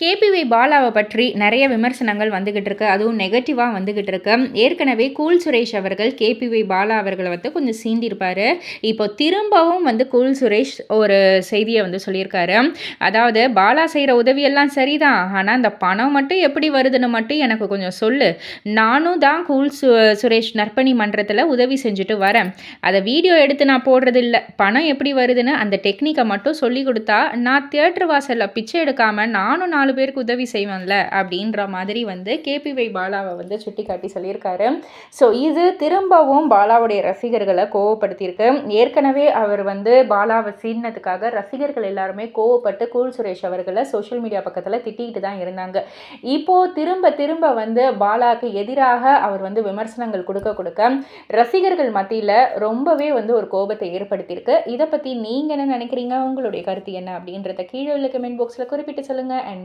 KPV பாலாவை பற்றி நிறைய விமர்சனங்கள் வந்துக்கிட்டு இருக்கு அதுவும் நெகட்டிவாக வந்துக்கிட்டு இருக்கு ஏற்கனவே கூல் சுரேஷ் அவர்கள் கேபிவி பாலா அவர்களை வந்து கொஞ்சம் சீண்டிருப்பார். இப்போ திரும்பவும் வந்து கூல் சுரேஷ் ஒரு செய்தியை வந்து சொல்லியிருக்காரு. அதாவது பாலா செய்கிற உதவியெல்லாம் சரிதான். ஆனால் அந்த பணம் மட்டும் எப்படி வருதுன்னு மட்டும் எனக்கு கொஞ்சம் சொல்லு. நானும் தான் கூல் சு சுரேஷ் நற்பணி மன்றத்தில் உதவி செஞ்சுட்டு வரேன். அதை வீடியோ எடுத்து நான் போடுறது இல்லை பணம் எப்படி வருதுன்னு அந்த டெக்னிக்கை மட்டும் சொல்லி கொடுத்தா நான் தியேட்டர் வாசலில் பிச்சை எடுக்காமல் நானும் நாலு நாலு பேருக்கு உதவி செய்வேன்ல அப்படின்ற மாதிரி வந்து கேபிவை பாலாவை வந்து சுட்டி காட்டி சொல்லியிருக்காரு. ஸோ இது திரும்பவும் பாலாவுடைய ரசிகர்களை கோவப்படுத்தியிருக்கு. ஏற்கனவே அவர் வந்து பாலாவை சீனத்துக்காக ரசிகர்கள் எல்லாருமே கோவப்பட்டு கூல் சுரேஷ் அவர்களை சோஷியல் மீடியா பக்கத்தில் திட்டிக்கிட்டு தான் இருந்தாங்க. இப்போது திரும்ப திரும்ப வந்து பாலாவுக்கு எதிராக அவர் வந்து விமர்சனங்கள் கொடுக்க கொடுக்க ரசிகர்கள் மத்தியில் ரொம்பவே வந்து ஒரு கோபத்தை ஏற்படுத்தியிருக்கு. இதை பற்றி நீங்கள் என்ன நினைக்கிறீங்க? உங்களுடைய கருத்து என்ன அப்படின்றத கீழே உள்ள கமெண்ட் பாக்ஸில் குறிப்பிட்டு சொல்லுங்கள் அண்ட்